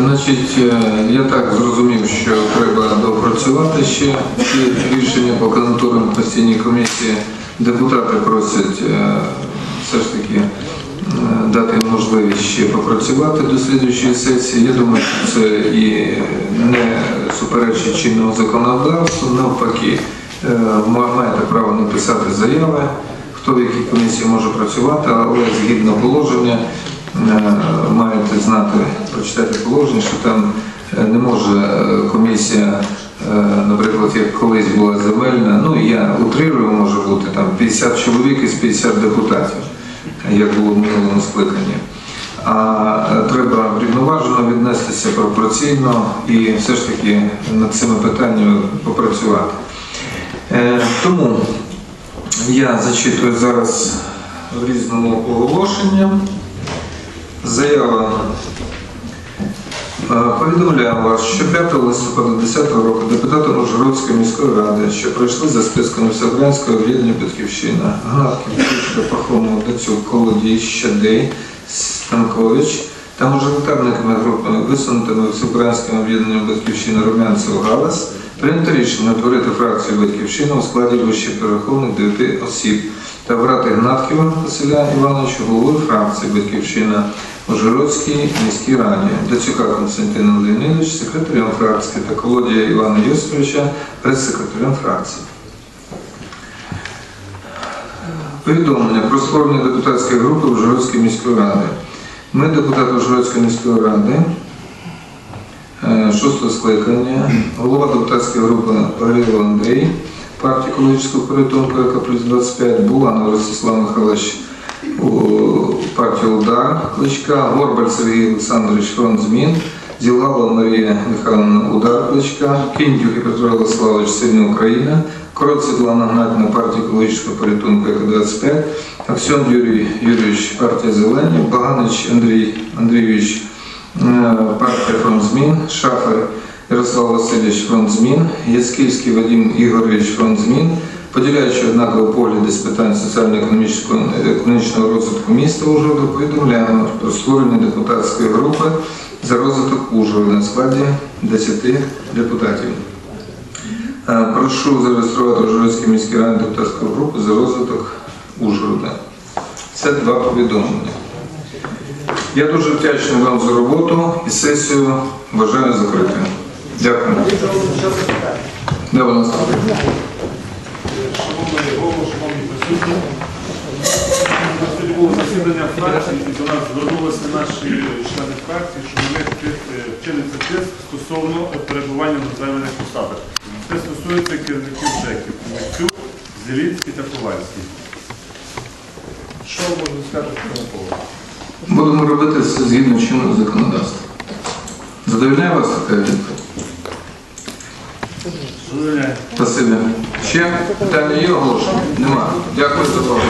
Значить, е, я так зрозумів, що треба доопрацювати ще ці рішення по кандидатурам постійній комісії. Депутати просять е, все ж таки е, дати можливість ще попрацювати до слідуючої сесії. Я думаю, що це і не суперечить чинного законодавству, навпаки, маєте право написати заяви, хто в якій комісії може працювати, але згідно положення маєте знати, прочитати положення, що там е, не може е, комісія, е, наприклад, як колись була земельна, ну я утрирую, може бути там 50 чоловік із 50 депутатів, як було в минулому скликанні. А е, треба врівноважено віднестися пропорційно і все ж таки над цими питаннями попрацювати. Е, Тому я зачитую зараз в різному оголошенні. Заява. Е, вас, що 5 листопада 2010 року депутати Ужгородської міської ради, що пройшли за списком Всеукраїнського об'єднання Батьківщина, Кучка, Пахомов, Дацюк, Колодій, Щадей, Станкович та мажоритарниками групами, висунутими Всеукраїнським об'єднанням Батьківщина Румянцев Галас, прийнято рішення утворити фракцію Батьківщина у складі вище перерахованих 9 осіб та обрати Гнатківа Василя Івановича головою фракції Батьківщина Ужгородській міській раді, Дацюка Константина Леонідовича, секретарем фракції та Колодія Івана Йосифовича, прес-секретарем фракції. Повідомлення про створення депутатської групи Ужгородської міської ради. Ми, депутати Ужгородської міської ради, е, шостого скликання, голова депутатської групи Павло Андрій, партії екологічного порятунку, яка плюс 25, Буланов Ростислав Михайлович, у партію Удар Кличка, Горбаль Сергій Олександрович Фронт Змін, Марія Михайловна Удар Кличка, Кіндюк і Петро Владиславович Сильна Україна, Корот Світлана Гнатівна, партія екологічного порятунку, яка 25, Аксьон Юрій Юрійович, партія Зелені, Баганич Андрій Андрійович, е, партія Фронт Змін, Шафер Ярослав Васильович Фронт Змін, Вадим Ігорович Фронт Змін, поділяючи однаково погляди з питань соціально-економічного економічного розвитку міста Ужгорода, повідомляємо про створення депутатської групи за розвиток Ужгорода на складі 10 депутатів. Е, Прошу зареєструвати Ужгородській міській раді депутатську групу за розвиток Ужгорода. Це два повідомлення. Я дуже вдячний вам за роботу і сесію вважаю закритою. Дякую. Де вона стоїть? Шановний голово, шановні присутні. Було засідання фракції і до нас звернулися наші члени фракції, що вони вчиниться тиск стосовно перебування на займаних посадах. Це стосується керівників ЖЕКів Микцюк, Зелінський та Ковальський. Що можна сказати цього поводу? Будемо робити все згідно чинного законодавства. Задовільняє вас така відповідь? Спасибі. Ще питання є оголошення? Нема. Дякую за увагу.